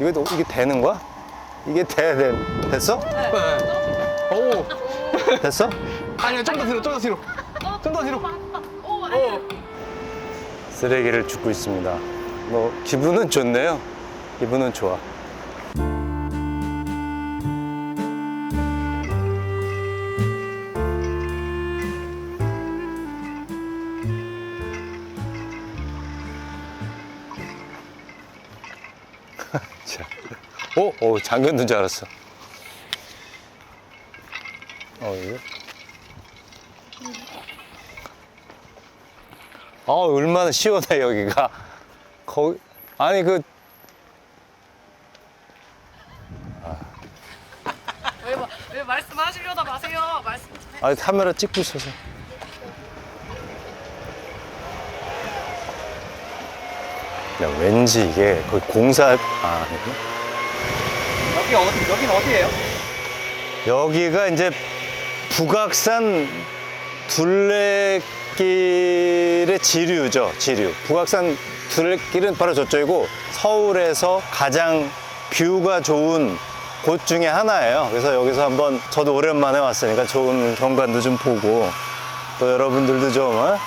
이거 또- 이게 되는 거야? 이게 돼, 돼. 됐어? 오. 됐어? 아니야, 좀더 뒤로, 좀 더 뒤로. 좀 더 뒤로. 어. 쓰레기를 줍고 있습니다. 뭐 기분은 좋네요. 기분은 좋아. 오, 오, 잠겼는 줄 알았어. 어, 이거. 아 얼마나 시원해 여기가 거기 아니 그 왜, 마- 왜 말씀하시려다 마세요. 말씀 좀 해. 아니 카메라 찍고 있어서 야 왠지 이게 거의 공사 아 아니구나. 여기 어디, 여긴 어디예요? 여기가 이제 북악산 둘레길의 지류죠 지류 북악산 둘레길은 바로 저쪽이고 서울에서 가장 뷰가 좋은 곳 중에 하나예요 그래서 여기서 한번 저도 오랜만에 왔으니까 좋은 경관도 좀 보고 또 여러분들도 좀 어?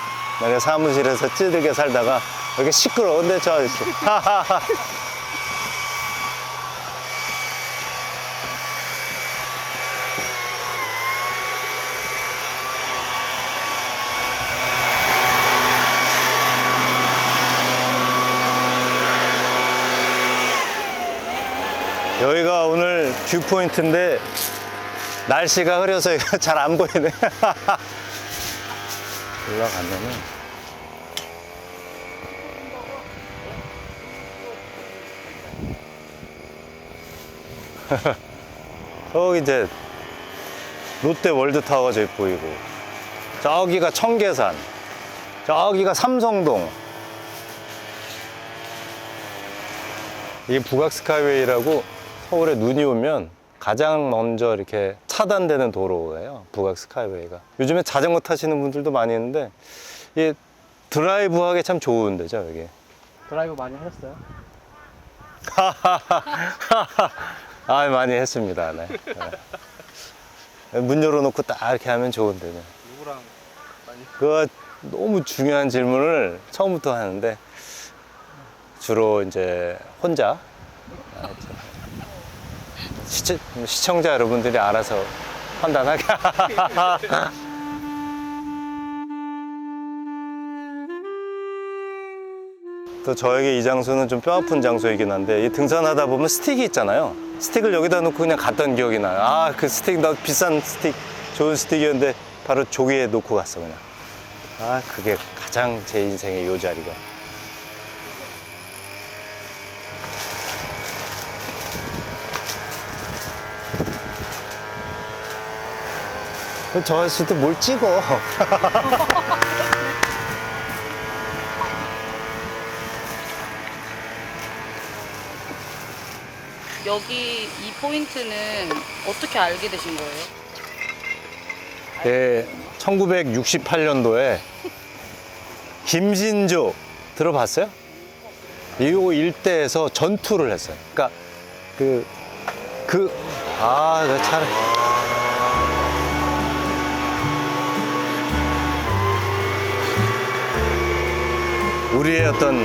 내가 사무실에서 찌들게 살다가 여기 시끄러운데 저 이렇게 하하하 여기가 오늘 뷰 포인트인데 날씨가 흐려서 잘 안 보이네. 올라가면은 저기 이제 롯데 월드타워가 저기 보이고 저기가 청계산 저기가 삼성동 이게 북악 스카이웨이라고 서울에 눈이 오면 가장 먼저 이렇게 차단되는 도로예요. 북악 스카이웨이가. 요즘에 자전거 타시는 분들도 많이 있는데 이 드라이브 하기 참 좋은 데죠, 여기. 드라이브 많이 하셨어요? 아, 많이 했습니다. 네. 네. 문 열어놓고 딱 이렇게 하면 좋은 데죠. 누구랑 많이? 그 너무 중요한 질문을 처음부터 하는데 주로 이제 혼자 아, 시청, 시청자 여러분들이 알아서 판단하게. 또 저에게 이 장소는 좀 뼈아픈 장소이긴 한데 이 등산하다 보면 스틱이 있잖아요. 스틱을 여기다 놓고 그냥 갔던 기억이 나요. 아 그 스틱 나 비싼 스틱 좋은 스틱이었는데 바로 조기에 놓고 갔어 그냥. 아 그게 가장 제 인생의 요 자리가 저 아저씨도 뭘 찍어 여기 이 포인트는 어떻게 알게 되신 거예요? 예, 1968년도에 김신조 들어봤어요? 이 일대에서 전투를 했어요. 그러니까 그, 그, 아, 나 참. 우리의 어떤,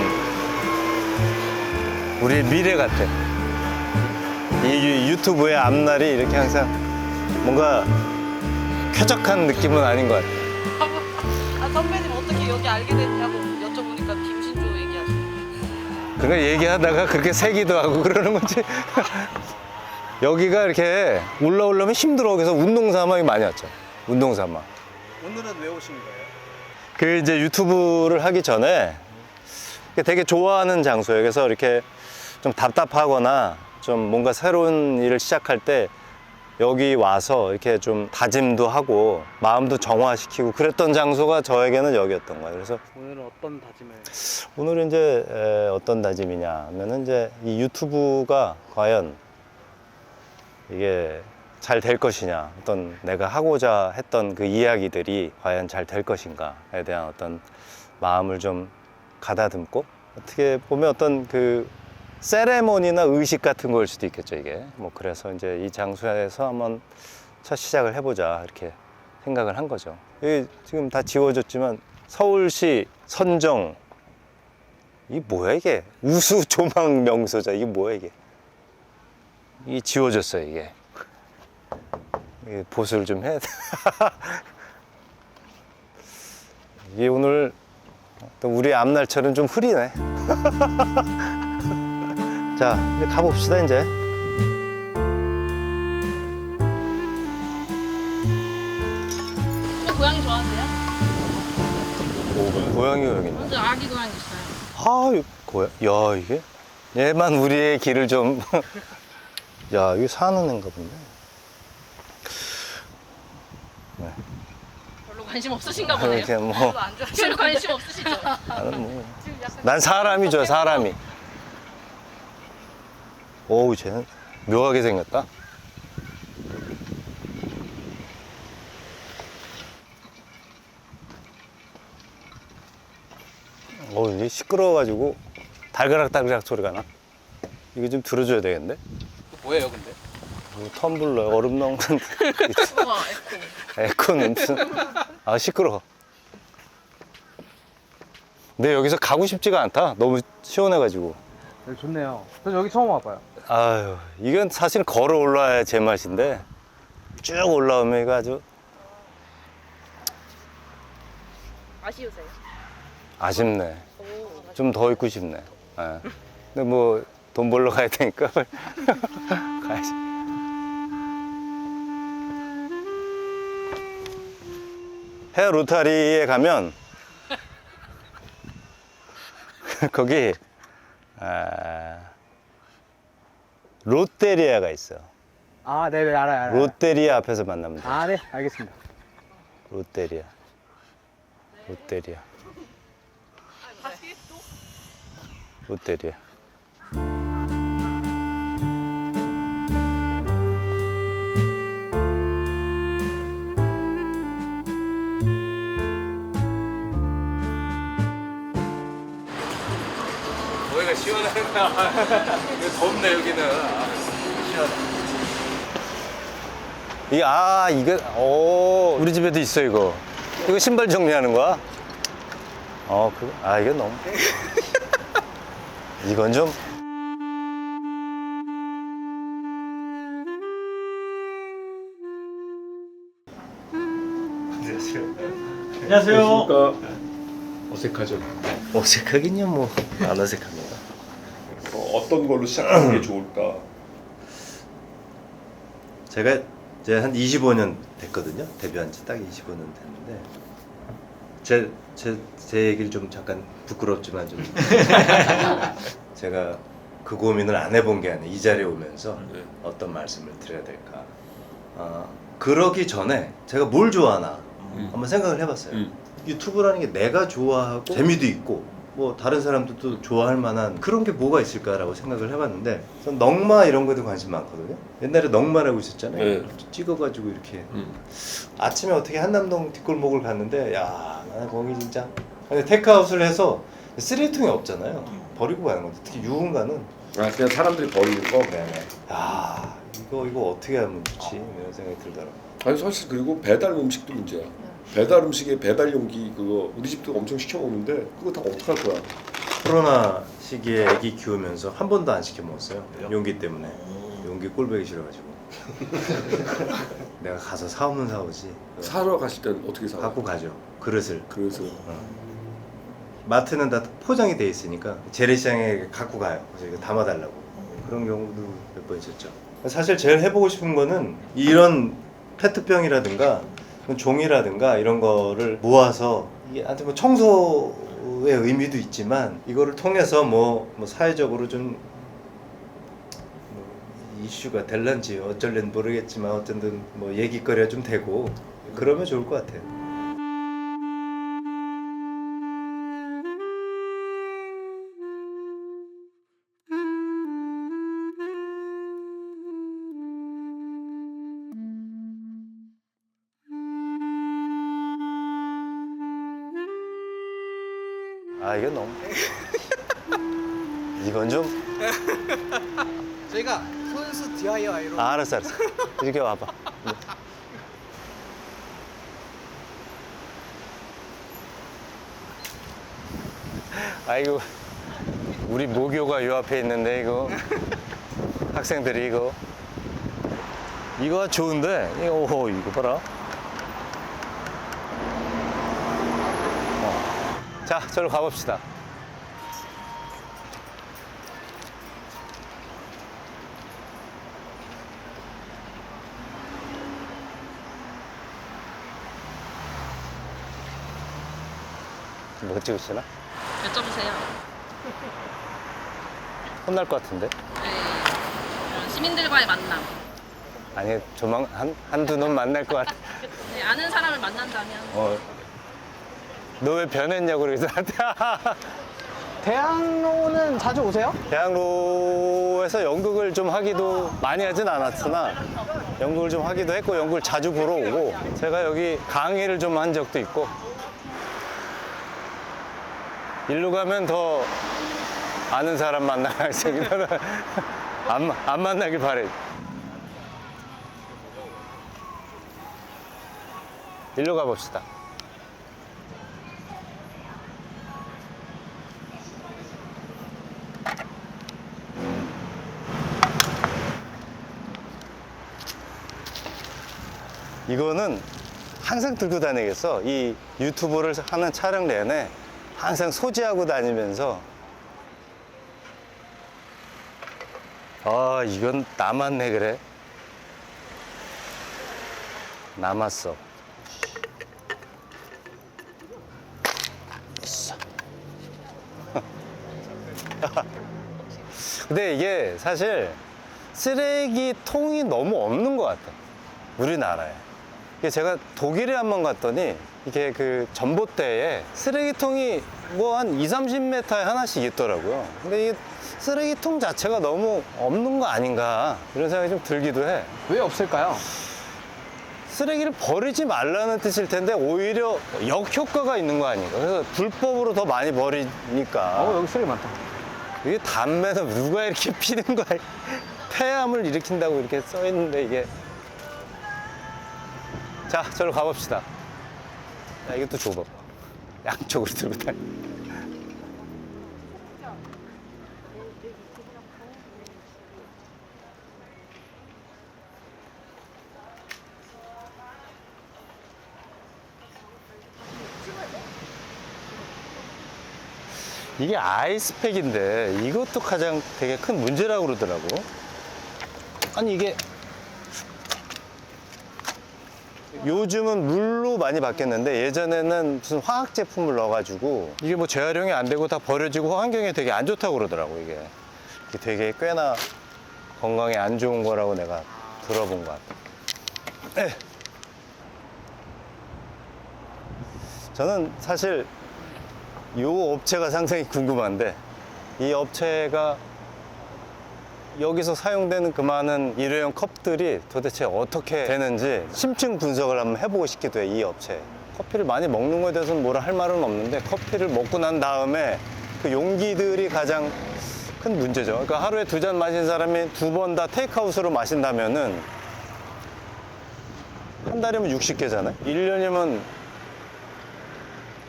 우리의 미래 같아. 이 유튜브의 앞날이 이렇게 항상 뭔가 쾌적한 느낌은 아닌 것 같아요. 아 선배님 어떻게 여기 알게 됐냐고 여쭤보니까 김신조 얘기하시고 그러니까 얘기하다가 그렇게 새기도 하고 그러는 거지. 여기가 이렇게 올라오려면 힘들어. 그래서 운동 삼아이 많이 왔죠. 운동 삼아. 오늘은 왜 오신 거예요? 그 이제 유튜브를 하기 전에 되게 좋아하는 장소예요. 그래서 이렇게 좀 답답하거나 좀 뭔가 새로운 일을 시작할 때 여기 와서 이렇게 좀 다짐도 하고 마음도 정화시키고 그랬던 장소가 저에게는 여기였던 거예요. 그래서 오늘은 어떤 다짐을? 오늘은 이제 에, 어떤 다짐이냐 하면은 이제 이 유튜브가 과연 이게 잘 될 것이냐 어떤 내가 하고자 했던 그 이야기들이 과연 잘 될 것인가에 대한 어떤 마음을 좀 가다듬고 어떻게 보면 어떤 그 세레모니나 의식 같은 거일 수도 있겠죠 이게. 뭐 그래서 이제 이 장소에서 한번 첫 시작을 해보자 이렇게 생각을 한 거죠. 여기 지금 다 지워졌지만 서울시 선정. 이 뭐야 이게? 우수 조망 명소자. 이게 뭐야 이게? 이 지워졌어요 이게 보수를 좀 해야 돼. 이게 오늘 또 우리 앞날처럼 좀 흐리네 자 이제 가봅시다 이제 고양이 좋아하세요? 고양이 여기 있네 아기 고양이 있어요. 아, 이거 뭐야? 야, 이게? 얘만 우리의 길을 좀. 야, 이게 사는 애인가 본데. 별로 관심 없으신가 보네요. 이렇게 뭐. 별로 안 좋아하시는 별로 관심 없으시죠? 나는 뭐. 난 사람이 좋아, 사람이. 오우, 쟤는 묘하게 생겼다. 어, 이게 시끄러워가지고 달그락달그락 소리가 나. 이거 좀 들어줘야 되겠는데? 뭐예요 근데? 뭐 텀블러, 얼음 우와 에코. 에코는 무슨. 아, 시끄러워. 근데 여기서 가고 싶지가 않다. 너무 시원해가지고. 여기 좋네요. 저 여기 처음 와봐요. 아유, 이건 사실 걸어 올라야 제 맛인데 쭉 올라오면 이거 아주 아쉬우세요? 아쉽네. 오. 좀더 있고 싶네. 예. 근데 뭐 돈 벌러 가야 되니까 가야지. 헤어 로타리에 가면 거기 아, 롯데리아가 있어. 아, 네, 네, 알아요, 알아요. 롯데리아 앞에서 만나면 돼. 아, 네, 알겠습니다. 롯데리아. 롯데리아. 롯데리아. 덥네 여기는. 이, 아, 이거, 오, 우리 집에도 있어, 이거. 이거 신발 정리하는 거야? 어, 그, 아, 이거 너무. 이건 좀. 안녕하세요. 어색하죠. 어색하긴요, 뭐. 안 어색합니다. 어, 어떤 걸로 시작하는 게 좋을까? 제가 이제 한 25년 됐거든요. 데뷔한 지 딱 25년 됐는데 제, 제, 제 얘기를 좀 잠깐 부끄럽지만 좀 제가 그 고민을 안 해본 게 아니에요. 이 자리에 오면서 네. 어떤 말씀을 드려야 될까. 아, 그러기 전에 제가 뭘 좋아하나 음. 한번 생각을 해봤어요. 음. 유튜브라는 게 내가 좋아하고 재미도 있고 뭐 다른 사람들도 좋아할 만한 그런 게 뭐가 있을까라고 생각을 해봤는데 전 넝마 이런 거에도 관심 많거든요. 옛날에 넝마라고 있었잖아요. 네. 찍어가지고 이렇게 음. 아침에 어떻게 한남동 뒷골목을 갔는데 야 나는 거기 진짜 근데 테크아웃을 해서 쓰레기통이 없잖아요. 버리고 가는 건데 특히 유흥가는 아 그냥 사람들이 버리는 거. 네네. 야 이거 이거 어떻게 하면 좋지 이런 생각이 들더라고. 아니 사실 그리고 배달 음식도 문제야. 배달 음식에 배달 용기 그거 우리 집도 엄청 시켜 먹는데 그거 다 어떡할 거야? 코로나 시기에 아기 키우면서 한 번도 안 시켜 먹었어요. 용기 때문에. 용기 꼴보기 싫어가지고. 내가 가서 사오면 사오지. 사러 가실 땐 어떻게 사? 갖고 가죠. 그릇을. 그래서 마트는 다 포장이 돼 있으니까 재래시장에 갖고 가요. 그래서 이거 담아달라고. 그런 경우도 몇 번 있었죠. 사실 제일 해보고 싶은 거는 이런 페트병이라든가 종이라든가 이런 거를 모아서 이게 한테 뭐 청소의 의미도 있지만 이거를 통해서 뭐, 뭐 사회적으로 좀 뭐 이슈가 될런지 어쩔ren 모르겠지만 어쨌든 뭐 얘기거리가 좀 되고 그러면 좋을 것 같아요. 알았어, 알았어. 이렇게 와봐. 네. 아이고, 우리 모교가 요 앞에 있는데, 이거. 학생들이 이거. 이거 좋은데? 이거, 오, 이거 봐라. 어. 자, 저로 가봅시다. 뭐 찍으시나? 여쭤보세요. 혼날 것 같은데? 네. 이런 시민들과의 만남. 아니, 조만, 한, 한두 놈 만날 것 같아. 네, 아는 사람을 만난다면 어. 너 왜 변했냐고 그래서 나한테. 대학로는 자주 오세요? 대학로에서 연극을 좀 하기도 많이 하진 않았으나 연극을 좀 하기도 했고 연극을 자주 보러 오고 제가 여기 강의를 좀 한 적도 있고 일로 가면 더 아는 사람 만날 생기면 안, 마- 안 만나길 바래 일로 가봅시다 이거는 항상 들고 다니겠어. 이 유튜브를 하는 촬영 내내 항상 소지하고 다니면서 아, 이건 남았네, 그래. 남았어. 있어. 근데 이게 사실 쓰레기통이 너무 없는 것 같아. 우리나라에. 제가 독일에 한 번 갔더니 이게 그 전봇대에 쓰레기통이 뭐 한 2, 30m에 하나씩 있더라고요. 근데 이게 쓰레기통 자체가 너무 없는 거 아닌가 이런 생각이 좀 들기도 해. 왜 없을까요? 쓰레기를 버리지 말라는 뜻일 텐데 오히려 역효과가 있는 거 아닌가. 그래서 불법으로 더 많이 버리니까. 어 여기 쓰레기 많다. 이게 담배는 누가 이렇게 피는 거야? 폐암을 일으킨다고 이렇게 써 있는데 이게 자 저로 가봅시다. 야 이것도 줘봐. 양쪽으로 들고 다니. 이게 아이스팩인데 이것도 가장 되게 큰 문제라고 그러더라고. 아니 이게 요즘은 물로 많이 바뀌었는데 예전에는 무슨 화학 제품을 넣어가지고 이게 뭐 재활용이 안 되고 다 버려지고 환경에 되게 안 좋다고 그러더라고 이게. 되게 꽤나 건강에 안 좋은 거라고 내가 들어본 것 같아. 에. 저는 사실 이 업체가 상당히 궁금한데 이 업체가 여기서 사용되는 그 많은 일회용 컵들이 도대체 어떻게 되는지 심층 분석을 한번 해보고 싶기도 해, 이 업체. 커피를 많이 먹는 거에 대해서는 뭐라 할 말은 없는데 커피를 먹고 난 다음에 그 용기들이 가장 큰 문제죠. 그러니까 하루에 두 잔 마신 사람이 두 번 다 테이크아웃으로 마신다면은 한 달이면 60개잖아요. 1년이면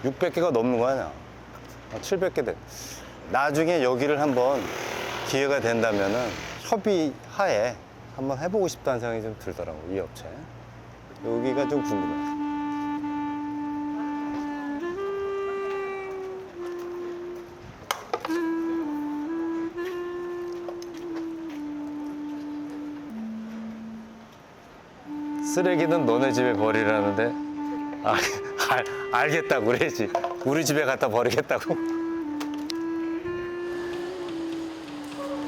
600개가 넘는 거 아니야. 700개 돼. 나중에 여기를 한번 기회가 된다면은 협의 하에 한번 해보고 싶다는 생각이 좀 들더라고, 이 업체. 여기가 좀 궁금해. 쓰레기는 너네 집에 버리라는데 아, 알, 알겠다고 그래야지 우리 집에 갖다 버리겠다고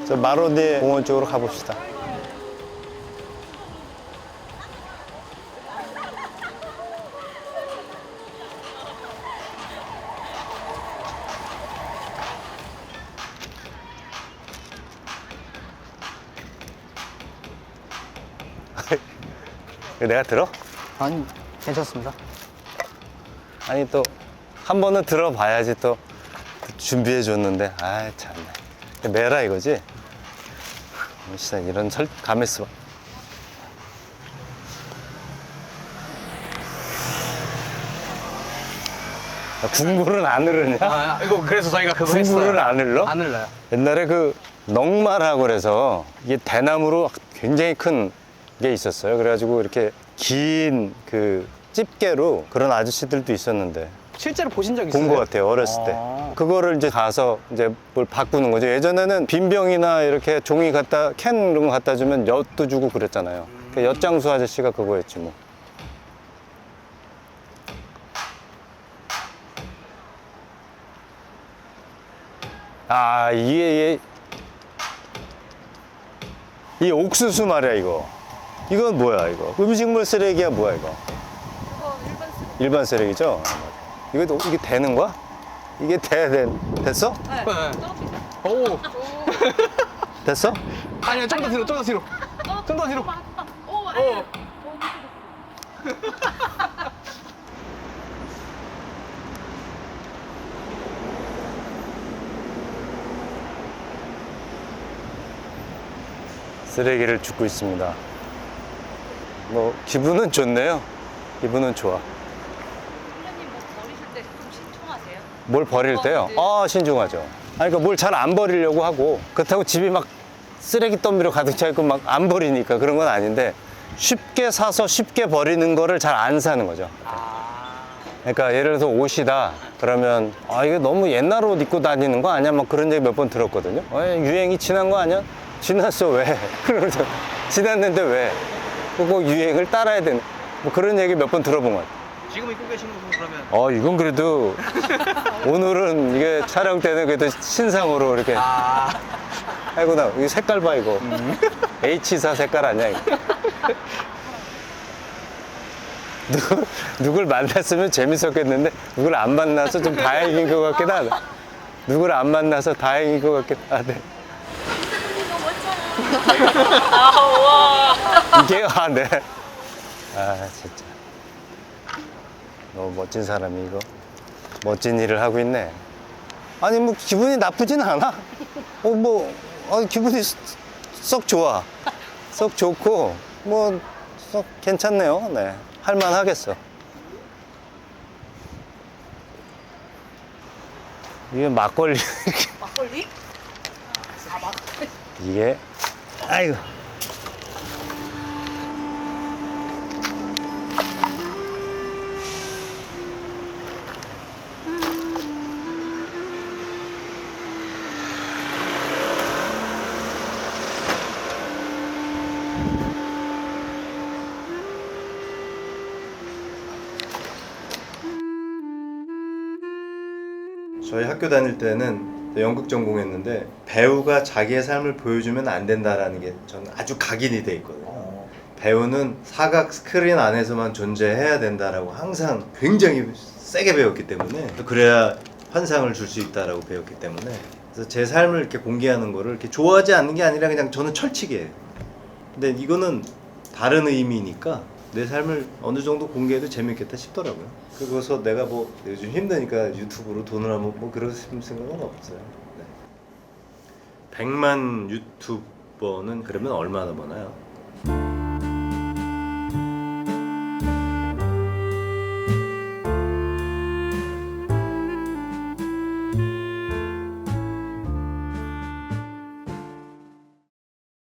저 마로디 공원 쪽으로 가봅시다 내가 들어? 아니 괜찮습니다. 아니 또 한 번은 들어봐야지 또 준비해 줬는데 아 참네 매라 이거지? 진짜 이런 설 가메스 국물은 안 흐르냐? 아 이거 그래서 저희가 그거 했어요 안 흘러? 안 흘러요 옛날에 그 넉마라고 그래서 이게 대나무로 굉장히 큰 게 있었어요. 그래가지고 이렇게 긴 그 집게로 그런 아저씨들도 있었는데 실제로 보신 적 있어요? 본 것 같아요 어렸을 때 아. 그거를 이제 가서 이제 뭘 바꾸는 거죠 예전에는 빈 병이나 이렇게 종이 갖다 캔 이런 거 갖다 주면 엿도 주고 그랬잖아요 그 엿장수 아저씨가 그거였지 뭐 아, 이게, 이게, 이 옥수수 말이야, 이거. 이건 뭐야, 이거? 음식물 쓰레기야, 뭐야, 이거? 일반 쓰레기. 일반 쓰레기죠? 이거 도- 이게 되는 거야? 이게 돼, 돼 됐어? 네. 네. 오 됐어? 아니요 좀더 뒤로 좀 더 뒤로 좀 더 뒤로 오, 아니야. 쓰레기를 줍고 있습니다. 뭐 기분은 좋네요. 기분은 좋아. 선생님 뭐 버리실 때 좀 신청하세요? 뭘 버릴 때요? 아 신중하죠. 아니 그러니까 뭘 잘 안 버리려고 하고 그렇다고 집이 막 쓰레기 더미로 가득 차 있고 막 안 버리니까 그런 건 아닌데 쉽게 사서 쉽게 버리는 거를 잘 안 사는 거죠. 그러니까 예를 들어서 옷이다 그러면 아 이게 너무 옛날 옷 입고 다니는 거 아니야? 막 그런 얘기 몇 번 들었거든요. 어, 유행이 지난 거 아니야? 지났어 왜? 그러면서 지났는데 왜? 그거 유행을 따라야 되는 뭐 그런 얘기 몇 번 들어본 것 같아요. 지금 입고 계시는 분은 그러면 어 이건 그래도 오늘은 이게 촬영 때는 그래도 신상으로 이렇게 아이고 나 이 색깔 봐 이거. H사 색깔 아니야 이거. 누, 누굴 만났으면 재밌었겠는데 누굴 안 만나서 좀 다행인 것 같긴 하다 누굴 안 만나서 다행인 것 같긴 하네. 아, 와. 이게 아 네. 아 진짜 너무 멋진 사람이 이거. 멋진 일을 하고 있네. 아니 뭐 기분이 나쁘진 않아. 어뭐 어, 기분이 썩- 썩 좋아. 썩 좋고 뭐 썩 괜찮네요. 네 할만 하겠어. 이게 막걸리. 막걸리? 이게 아이고 저희 학교 다닐 때는 연극 전공했는데 배우가 자기의 삶을 보여주면 안 된다라는 게 저는 아주 각인이 돼 있거든요. 배우는 사각 스크린 안에서만 존재해야 된다라고 항상 굉장히 세게 배웠기 때문에 또 그래야 환상을 줄 수 있다라고 배웠기 때문에 그래서 제 삶을 이렇게 공개하는 거를 이렇게 좋아하지 않는 게 아니라 그냥 저는 철칙이에요. 근데 이거는 다른 의미니까 내 삶을 어느 정도 공개해도 재밌겠다 싶더라고요. 그래서 내가 뭐 요즘 힘드니까 유튜브로 돈을 하면 뭐 그럴 생각은 없어요. 네. 100만 유튜버는 그러면 얼마나 버나요?